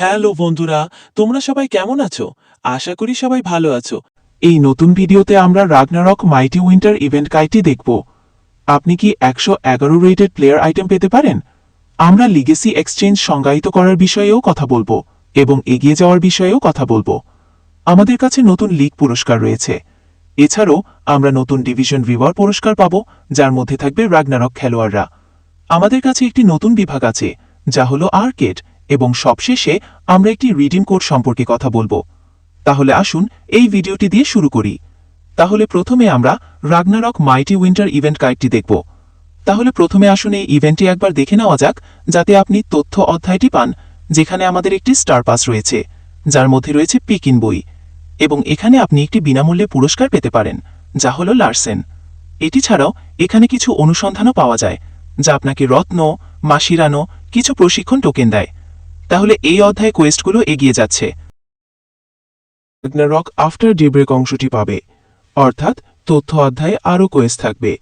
Hello বন্ধুরা, তোমরা সবাই কেমন আছো? আশা করি সবাই ভালো আছো। এই নতুন ভিডিওতে আমরা রাগনারক মাইটি উইন্টার ইভেন্ট কাইটি দেখব। আপনি কি একশো এগারো রেটেড প্লেয়ার আইটেম পেতে পারেন? আমরা লিগেসি এক্সচেঞ্জ সংজ্ঞায়িত করার বিষয়েও কথা বলব এবং এগিয়ে যাওয়ার বিষয়েও কথা বলব। আমাদের কাছে নতুন লিগ পুরস্কার রয়েছে। এছাড়াও আমরা নতুন ডিভিশন ভিভার পুরস্কার পাব, যার মধ্যে থাকবে রাগনারক খেলোয়াড়রা। আমাদের কাছে একটি নতুন বিভাগ আছে, যা হলো আর্কেড এবং সবশেষে আমরা একটি রিডিম কোড সম্পর্কে কথা বলব। তাহলে আসুন এই ভিডিওটি দিয়ে শুরু করি। তাহলে প্রথমে আমরা রাগনারক মাইটি উইন্টার ইভেন্ট গাইডটি দেখব। তাহলে প্রথমে আসুন এই ইভেন্টটি একবার দেখে নেওয়া যাক, যাতে আপনি তথ্য অধ্যায়টি পান, যেখানে আমাদের একটি স্টার পাস রয়েছে, যার মধ্যে রয়েছে পিকিন বই, এবং এখানে আপনি একটি বিনামূল্যে পুরস্কার পেতে পারেন, যা হলো লার্সেন এটি ছাড়াও এখানে কিছু অনুসন্ধানও পাওয়া যায়, যা আপনাকে রত্ন, মাসিরানো, কিছু প্রশিক্ষণ টোকেন দেয়। তাহলে এই অধ্যায়ে কোয়েস্টগুলো এগিয়ে যাচ্ছে। রক আফটার ডেব্রেক অংশটি পাবে। অর্থাৎ তথ্য অধ্যায়ে আরও কোয়েস্ট থাকবে।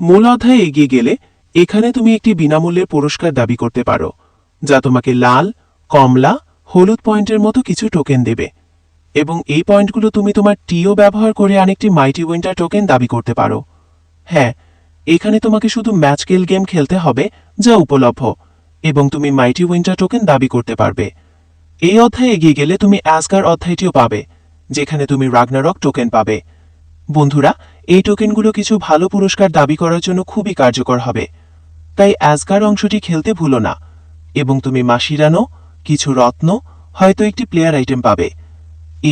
মূল অধ্যায়ে এগিয়ে গেলে এখানে তুমি একটি বিনামূল্যের পুরস্কার দাবি করতে পারো, যা তোমাকে লাল, কমলা, হলুদ পয়েন্টের মতো কিছু টোকেন দেবে। এবং এই পয়েন্টগুলো তুমি তোমার টিও ব্যবহার করে আরেকটি মাইটি উইন্টার টোকেন দাবি করতে পারো। হ্যাঁ এখানে তোমাকে শুধু ম্যাচ গেল গেম খেলতে হবে, যা উপলব্ধ। এবং তুমি মাইটি উইন্টার টোকেন দাবি করতে পারবে। এই অধ্যায়ে এগিয়ে গেলে তুমি অ্যাসগার অধ্যায়টিও পাবে, যেখানে তুমি রাগনারক টোকেন পাবে। বন্ধুরা, এই টোকেনগুলো কিছু ভালো পুরস্কার দাবি করার জন্য খুবই কার্যকর হবে। তাই অ্যাসগার অংশটি খেলতে ভুলো না, এবং তুমি মাসিরানো, কিছু রত্ন, হয়তো একটি প্লেয়ার আইটেম পাবে।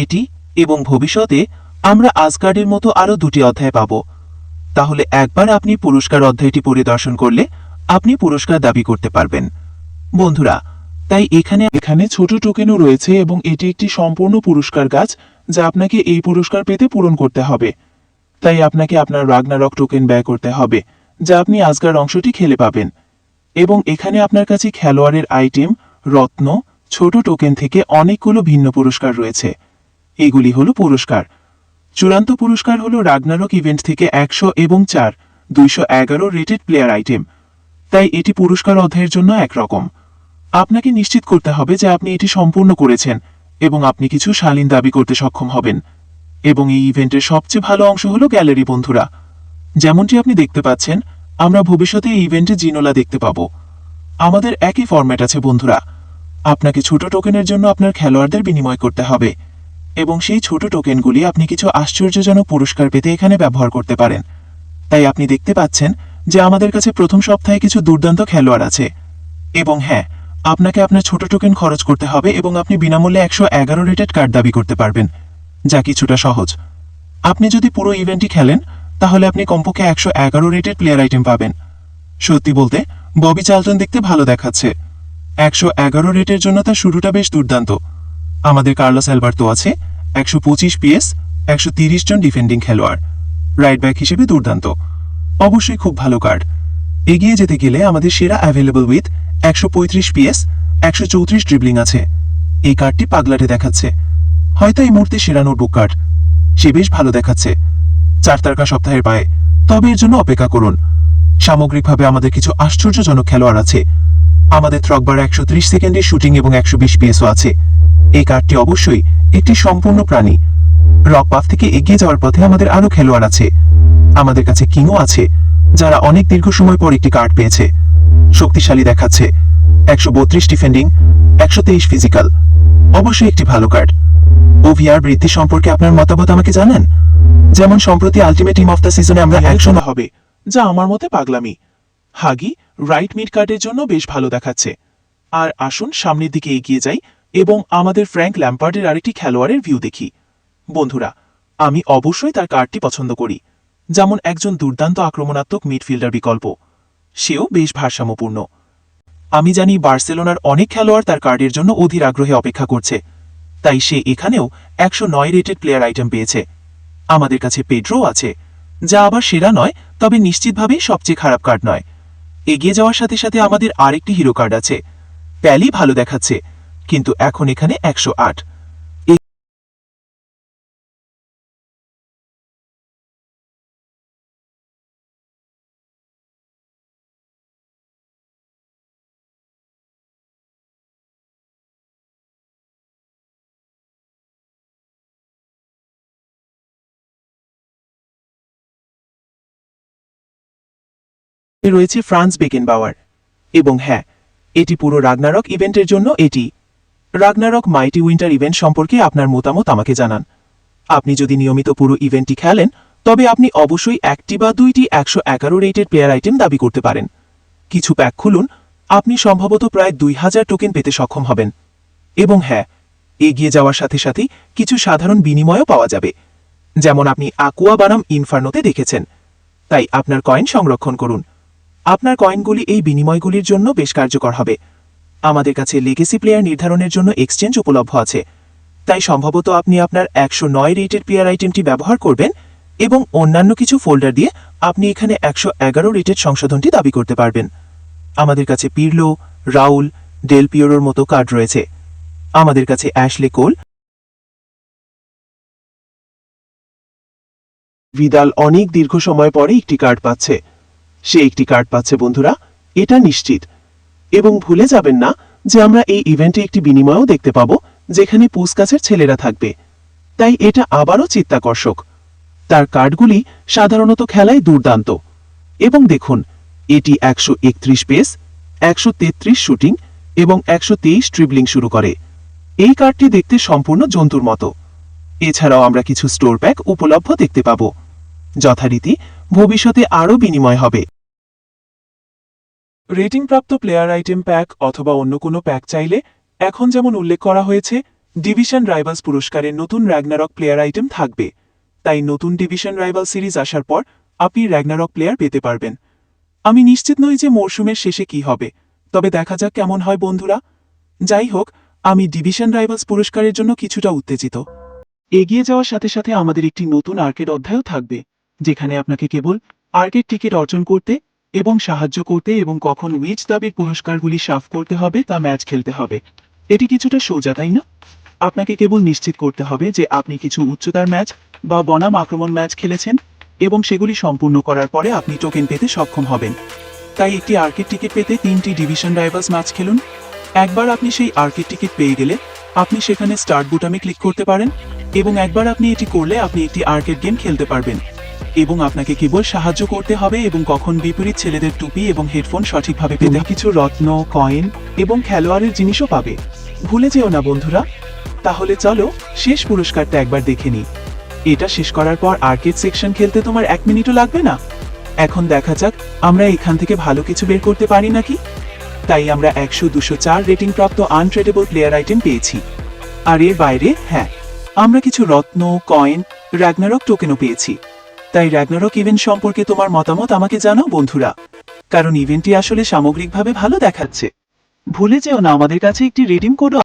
এটি এবং ভবিষ্যতে আমরা আজগার্ডের মতো আরও দুটি অধ্যায় পাব। তাহলে একবার আপনি পুরস্কার অধ্যায়টি পরিদর্শন করলে আপনি পুরস্কার দাবি করতে পারবেন। বন্ধুরা, তাই এখানে এখানে ছোট টোকেনও রয়েছে এবং এটি একটি সম্পূর্ণ পুরস্কার গাছ যা আপনাকে এই পুরস্কার পেতে পূরণ করতে হবে। তাই আপনাকে আপনার রাগনারক টোকেন ব্যয় করতে হবে, যা আপনি আজকার অংশটি খেলে পাবেন। এবং এখানে আপনার কাছে খেলোয়াড়ের আইটেম, রত্ন, ছোট টোকেন থেকে অনেকগুলো ভিন্ন পুরস্কার রয়েছে। এগুলি হলো পুরস্কার। চূড়ান্ত পুরস্কার হলো রাগনারক ইভেন্ট থেকে একশো এবং চার, দুইশো এগারো রেটেড প্লেয়ার আইটেম। তাই এটি পুরস্কার অধ্যায়ের জন্য একরকম। আপনাকে নিশ্চিত করতে হবে যে আপনি এটি সম্পূর্ণ করেছেন এবং আপনি কিছু শালীন দাবি করতে সক্ষম হবেন। এবং এই ইভেন্টের সবচেয়ে ভালো অংশ হলো গ্যালারি বন্ধুরা। যেমনটি আপনি দেখতে পাচ্ছেন, আমরা ভবিষ্যতে এই ইভেন্টে জিনোলা দেখতে পাব। আমাদের একই ফরম্যাট আছে বন্ধুরা। আপনাকে ছোট টোকেনের জন্য আপনার খেলোয়াড়দের বিনিময় করতে হবে। এবং সেই ছোট টোকেনগুলি আপনি কিছু আশ্চর্যজনক পুরস্কার পেতে এখানে ব্যবহার করতে পারেন। তাই আপনি দেখতে পাচ্ছেন যে আমাদের কাছে প্রথম সপ্তাহে কিছু দুর্দান্ত খেলোয়াড় আছে। এবং হ্যাঁ আপনাকে আপনার ছোট টোকেন খরচ করতে হবে এবং আপনি বিনামূল্যে একশো এগারো রেটেড কার্ড দাবি করতে পারবেন, যা কিছুটা সহজ। আপনি যদি পুরো ইভেন্টটি খেলেন, তাহলে আপনি কমপক্ষে একশো এগারো রেটেড প্লেয়ার আইটেম পাবেন। সত্যি বলতে, ববি চালটন দেখতে ভালো দেখাচ্ছে। একশো এগারো রেটের জন্য তার শুরুটা বেশ দুর্দান্ত। আমাদের কার্লোস অ্যালবার্তো আছে, একশো পঁচিশ পিএস, একশো তিরিশ জন ডিফেন্ডিং খেলোয়াড়। রাইট ব্যাক হিসেবে দুর্দান্ত। অবশ্যই খুব ভালো কার্ড এগিয়ে যেতে গেলে আমাদের সেরা অ্যাভেলেবল উইথ একশো পঁয়ত্রিশ পিএস, একশো চৌত্রিশ ড্রিবলিং আছে। এই কার্ডটি পাগলাটে দেখাচ্ছে। হয়তো এই মুহূর্তে সেরা নোটবুক কার্ড। সে বেশ ভালো দেখাচ্ছে। চার তারকা সপ্তাহের পায়ে। তবে এর জন্য অপেক্ষা করুন। সামগ্রিকভাবে আমাদের কিছু আশ্চর্যজনক খেলোয়াড় আছে। আমাদের থ্রকবার একশো ত্রিশ সেকেন্ডের শুটিং এবং একশো বিশ পিএসও আছে। এই কার্ডটি অবশ্যই একটি সম্পূর্ণ প্রাণী। রক পাথ থেকে এগিয়ে যাওয়ার পথে আমাদের আরও খেলোয়াড় আছে। আমাদের কাছে কিংও আছে, যারা অনেক দীর্ঘ সময় পর একটি কার্ড পেয়েছে। শক্তিশালী দেখাচ্ছে। একশো বত্রিশ ডিফেন্ডিং একশো তেইশ ফিজিক্যাল। অবশ্যই একটি ভালো কার্ড। ওভিআর বৃদ্ধি সম্পর্কে আপনার মতামত আমাকে জানান। যেমন সম্প্রতি আলটিমেট টিম অফ দ্য সিজনে আমরা একশো হবে। যা আমার মতে পাগলামি। হাগি রাইট মিড কার্ডের জন্য বেশ ভালো দেখাচ্ছে। আর আসুন সামনের দিকে এগিয়ে যাই এবং আমাদের ফ্র্যাঙ্ক ল্যাম্পার্ডের আরেকটি খেলোয়াড়ের ভিউ দেখি। বন্ধুরা আমি অবশ্যই তার কার্ডটি পছন্দ করি। যেমন একজন দুর্দান্ত আক্রমণাত্মক মিডফিল্ডার বিকল্প। সেও বেশ ভারসাম্যপূর্ণ। আমি জানি বার্সেলোনার অনেক খেলোয়াড় তার কার্ডের জন্য অধীর আগ্রহে অপেক্ষা করছে। তাই সে এখানেও একশো নয় রেটেড প্লেয়ার আইটেম পেয়েছে। আমাদের কাছে পেড্রো আছে, যা আবার সেরা নয়, তবে নিশ্চিতভাবেই সবচেয়ে খারাপ কার্ড নয়। এগিয়ে যাওয়ার সাথে সাথে আমাদের আরেকটি হিরো কার্ড আছে। প্যালি ভালো দেখাচ্ছে, কিন্তু এখন এখানে একশো আট। রয়েছে ফ্রান্স বেকেনবাওয়ার। এবং হ্যাঁ এটি পুরো রাগনারক ইভেন্টের জন্য এটি। রাগনারক মাইটি উইন্টার ইভেন্ট সম্পর্কে আপনার মতামত আমাকে জানান। আপনি যদি নিয়মিত পুরো ইভেন্টটি খেলেন, তবে আপনি অবশ্যই একটি বা দুইটি একশো এগারো রেটেড প্লেয়ার আইটেম দাবি করতে পারেন। কিছু প্যাক খুলুন, আপনি সম্ভবত প্রায় দুই হাজার টোকেন পেতে সক্ষম হবেন। এবং হ্যাঁ এগিয়ে যাওয়ার সাথে সাথে কিছু সাধারণ বিনিময়ও পাওয়া যাবে। যেমন আপনি আকুয়া বানাম ইনফার্নোতে দেখেছেন। তাই আপনার কয়েন সংরক্ষণ করুন। আপনার কয়েনগুলি এই বিনিময়গুলির জন্য বেশ কার্যকর হবে। আমাদের কাছে লেগেসি প্লেয়ার নির্ধারণের জন্য এক্সচেঞ্জ উপলব্ধ আছে। তাই সম্ভবত আপনি আপনার একশো নয় রেটেড প্লেয়ার আইটেমটি ব্যবহার করবেন এবং অন্যান্য কিছু ফোল্ডার দিয়ে আপনি এখানে একশো এগারো রেটেড সংশোধনটি দাবি করতে পারবেন। আমাদের কাছে পিরলো রাউল ডেল পিওরোর মতো কার্ড রয়েছে। আমাদের কাছে অ্যাশলে কোল ভিদাল অনেক দীর্ঘ সময় পরে একটি কার্ড পাচ্ছে। সে একটি কার্ড পাচ্ছে, বন্ধুরা। এটা নিশ্চিত। এবং ভুলে যাবেন না যে আমরা এই ইভেন্টে একটি বিনিময়ও দেখতে পাবো, যেখানে পুসকাসের ছেলেরা থাকবে। তাই এটা আবারও চিত্তাকর্ষক। তার কার্ডগুলি সাধারণত খেলায় দুর্দান্ত। এবং দেখুন, এটি একশো একত্রিশ পেস, একশো তেত্রিশ শুটিং এবং একশো তেইশ ট্রিবলিং শুরু করে। এই কার্ডটি দেখতে সম্পূর্ণ জন্তুর মতো। এছাড়াও আমরা কিছু স্টোর প্যাক উপলব্ধ দেখতে পাব। যথারীতি ভবিষ্যতে আরও বিনিময় হবে। রেটিংপ্রাপ্ত প্লেয়ার আইটেম প্যাক অথবা অন্য কোনো প্যাক চাইলে এখন যেমন উল্লেখ করা হয়েছে, ডিভিশন রাইভালস পুরস্কারের নতুন র্যাগনারক প্লেয়ার আইটেম থাকবে। তাই নতুন ডিভিশন রাইভাল সিরিজ আসার পর আপনি র্যাগনারক প্লেয়ার পেতে পারবেন। আমি নিশ্চিত নই যে মরশুমের শেষে কি হবে, তবে দেখা যাক কেমন হয় বন্ধুরা। যাই হোক, আমি ডিভিশন রাইভালস পুরস্কারের জন্য কিছুটা উত্তেজিত। এগিয়ে যাওয়ার সাথে সাথে আমাদের একটি নতুন আর্কেড অধ্যায়ও থাকবে। যেখানে আপনাকে কেবল আর্কেড টিকিট অর্জন করতে এবং সাহায্য করতে এবং কখন উইচ দাবির পুরস্কারগুলি সাফ করতে হবে তা ম্যাচ খেলতে হবে। এটি কিছুটা সোজা, তাই না? আপনাকে কেবল নিশ্চিত করতে হবে যে আপনি কিছু উচ্চতার ম্যাচ বা বনাম আক্রমণ ম্যাচ খেলেছেন এবং সেগুলি সম্পূর্ণ করার পরে আপনি টোকেন পেতে সক্ষম হবেন। তাই একটি আর্কেড টিকিট পেতে তিনটি ডিভিশন রাইভালস ম্যাচ খেলুন। একবার আপনি সেই আর্কেড টিকিট পেয়ে গেলে আপনি সেখানে স্টার্ট বুটামে ক্লিক করতে পারেন এবং একবার আপনি এটি করলে আপনি একটি আর্কেড গেম খেলতে পারবেন। এবং আপনাকে কেবল সাহায্য করতে হবে এবং কখন বিপরীত ছেলেদের টুপি এবং হেডফোন সঠিকভাবে পেতে কিছু রত্ন কয়েন এবং খেলোয়াড়ের জিনিসও পাবে। ভুলে যেও না বন্ধুরা। তাহলে চলো শেষ পুরস্কারটা একবার দেখে নিই। এটা শেষ করার পর আর্কেড সেকশন খেলতে তোমার এক মিনিটও লাগবে না? এখন দেখা যাক আমরা এখান থেকে ভালো কিছু বের করতে পারি নাকি? তাই আমরা একশো দুশো চার রেটিং প্রাপ্ত আনট্রেডেবল প্লেয়ার আইটেম পেয়েছি। আর এর বাইরে হ্যাঁ আমরা কিছু রত্ন কয়েন র্যাগনারক টোকেনও পেয়েছি। তাই র্যাগনারক ইভেন্ট সম্পর্কে তোমার মতামত আমাকে জানাও, বন্ধুরা। কারণ ইভেন্টটি আসলে সামগ্রিকভাবে ভালো দেখাচ্ছে। ভুলে যেও না, আমাদের কাছে একটি রিডিম কোডও